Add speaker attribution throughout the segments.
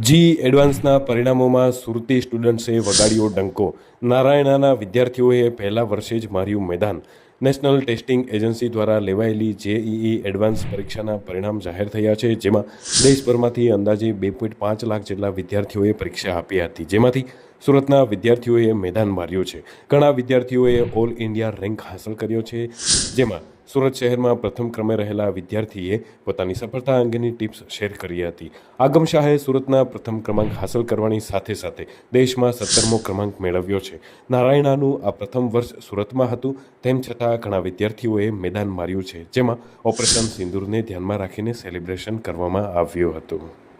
Speaker 1: જી એડવાન્સના પરિણામોમાં સુરતી સ્ટુડન્ટ્સે વગાડ્યો ડંકો. નારાયણાના વિદ્યાર્થીઓએ પહેલા વર્ષે જ માર્યું મેદાન. નેશનલ ટેસ્ટિંગ એજન્સી દ્વારા લેવાયેલી જેઈઈ એડવાન્સ પરીક્ષાના પરિણામ જાહેર થયા છે, જેમાં દેશભરમાંથી અંદાજે બે પોઈન્ટ પાંચ લાખ જેટલા વિદ્યાર્થીઓએ પરીક્ષા આપી હતી. જેમાંથી સુરતના વિદ્યાર્થીઓએ મેદાન માર્યું છે. ઘણા વિદ્યાર્થીઓએ ઓલ ઇન્ડિયા રેન્ક હાંસલ કર્યો છે, જેમાં સુરત શહેરમાં પ્રથમ ક્રમે રહેલા વિદ્યાર્થીએ પોતાની સફળતા અંગેની ટિપ્સ શેર કરી હતી. આગમ શાહે સુરતના પ્રથમ ક્રમાંક હાંસલ કરવાની સાથે સાથે દેશમાં સત્તરમો ક્રમાંક મેળવ્યો છે. નારાયણાનું આ પ્રથમ વર્ષ સુરતમાં હતું, તેમ છતાં ઘણા વિદ્યાર્થીઓએ મેદાન માર્યું છે, જેમાં ઓપરેશન સિંદૂરને ધ્યાનમાં રાખીને સેલિબ્રેશન કરવામાં આવ્યું હતું.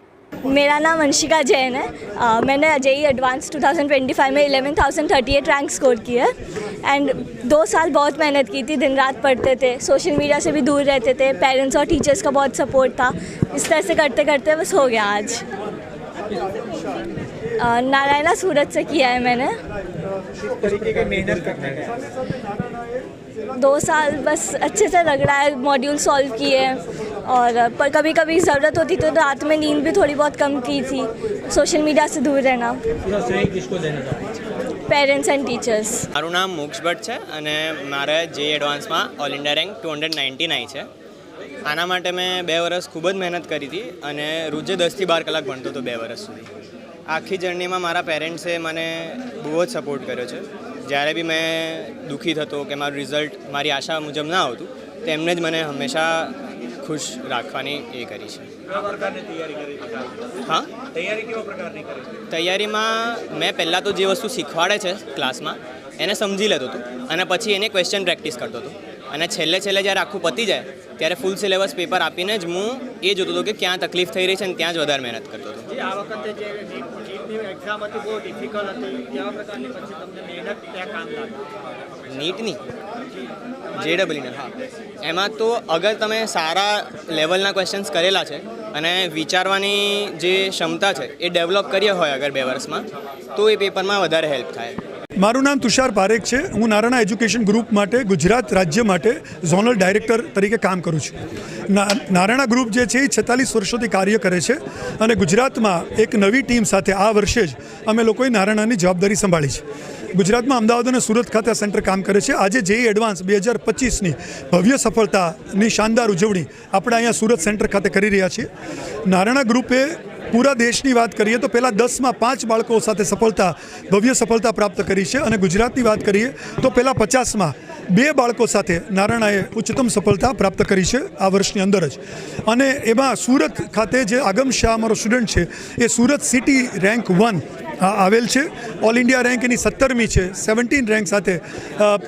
Speaker 2: मेरा नाम अंशिका जैन है। अ, मैंने जेई एडवांस 2025 में 11,038 रैंक स्कोर किया है। एंड दो साल बहुत मेहनत की थी दिन रात पढ़ते थे सोशल मीडिया से भी दूर रहते थे पेरेंट्स और टीचर्स का बहुत सपोर्ट था। इस तरह से करते करते बस हो गया आज। नारायणा सूरत से किया है मैंने।
Speaker 3: तरीके की मेहनत करते हैं?
Speaker 2: दो साल बस अच्छे से लग रहा है मॉड्यूल सॉल्व किए। और पर कभी कभी ज़रूरत होती तो रात में नींद भी थोड़ी बहुत कम की थी सोशल मीडिया से दूर रहना
Speaker 3: पूरा श्रेय किसको देना चाहते
Speaker 2: पेरेंट्स एंड टीचर्स
Speaker 4: મારું નામ મોક્ષ ભટ્ટ છે અને મારે જે એડવાન્સમાં all India rank two hundred ninety nine છે આના માટે મેં બે વર્ષ ખૂબ જ મહેનત કરી હતી અને રોજે દસથી બાર કલાક ભણતો હતો બે વર્ષ સુધી આખી જર્નીમાં મારા પેરેન્ટ્સે મને બહુ જ સપોર્ટ કર્યો છે જ્યારે બી મેં દુઃખી થતો કે મારું રિઝલ્ટ મારી આશા મુજબ ના આવતું તેમને જ મને હંમેશા ખુશ રાખવાની એ કરી છે. હા? તૈયારીમાં મેં પહેલાં તો જે વસ્તુ શીખવાડે છે ક્લાસમાં એને સમજી લેતો હતો અને પછી એને ક્વેશ્ચન પ્રેક્ટિસ કરતો હતો. અને છેલ્લે છેલ્લે જ્યારે આખું પતી જાય ત્યારે ફૂલ સિલેબસ પેપર આપીને જ હું એ જોતો હતો કે ક્યાં તકલીફ થઈ રહી છે અને ત્યાં જ વધારે મહેનત કરતો હતો.
Speaker 3: આ વખતે જે એક્ઝામ હતી બહુ ડિફિકલ્ટ હતી કેવા પ્રકારની પછી તમને મહેનત ત્યાં કામ લાગી
Speaker 4: નીટની? જે. હા. એમાં તો અગર તમે સારા લેવલના ક્વેશ્ચન્સ કરેલા છે અને વિચારવાની જે ક્ષમતા છે એ ડેવલપ કરી હોય અગર બે વર્ષમાં, તો એ પેપરમાં વધારે હેલ્પ થાય.
Speaker 5: મારું નામ તુષાર પારેખ છે. હું નારાયણા એજ્યુકેશન ગ્રુપ માટે, ગુજરાત રાજ્ય માટે ઝોનલ ડાયરેક્ટર તરીકે કામ કરું છું. નારાયણા ગ્રુપ જે છે એ છેતાલીસ વર્ષોથી કાર્ય કરે છે અને ગુજરાતમાં એક નવી ટીમ સાથે આ વર્ષે જ અમે લોકોએ નારાયણાની જવાબદારી સંભાળી છે. ગુજરાતમાં અમદાવાદ અને સુરત ખાતે આ સેન્ટર કામ કરે છે. આજે જેઈ એડવાન્સ બે હજાર પચીસની ભવ્ય સફળતાની શાનદાર ઉજવણી આપણે અહીંયા સુરત સેન્ટર ખાતે કરી રહ્યા છીએ. નારાયણા ગ્રુપે પૂરા દેશની વાત કરીએ તો પહેલાં દસમાં પાંચ બાળકો સાથે સફળતા, ભવ્ય સફળતા પ્રાપ્ત કરી છે અને ગુજરાતની વાત કરીએ તો પહેલાં પચાસમાં બે બાળકો સાથે નારાયણાએ ઉચ્ચતમ સફળતા પ્રાપ્ત કરી છે આ વર્ષની અંદર જ. અને એમાં સુરત ખાતે જે આગમ શાહ અમારો સ્ટુડન્ટ છે, એ સુરત સિટી રેન્ક વન આવેલ છે. ઓલ ઇન્ડિયા રેન્ક એની સત્તરમી છે. સેવન્ટીન રેન્ક સાથે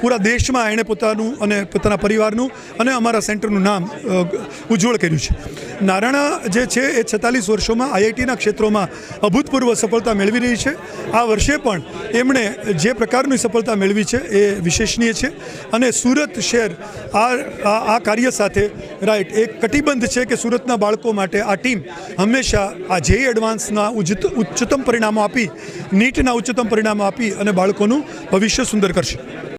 Speaker 5: પૂરા દેશમાં એણે પોતાનું અને પોતાના પરિવારનું અને અમારા સેન્ટરનું નામ ઉજ્જવળ કર્યું છે. નારાયણા જે છે એ છેતાલીસ વર્ષોમાં આઈઆઈટીના ક્ષેત્રોમાં અભૂતપૂર્વ સફળતા મેળવી રહી છે. આ વર્ષે પણ એમણે જે પ્રકારની સફળતા મેળવી છે એ વિશેષનીય છે અને સુરત શહેર આ આ કાર્ય સાથે, રાઈટ, એક કટિબંધ છે કે સુરતના બાળકો માટે આ ટીમ હંમેશા આ જે એડવાન્સના ઉચ્ચતમ પરિણામો આપી, નીટના ઉચ્ચતમ પરિણામો આપી અને બાળકોનું ભવિષ્ય સુંદર કરશે.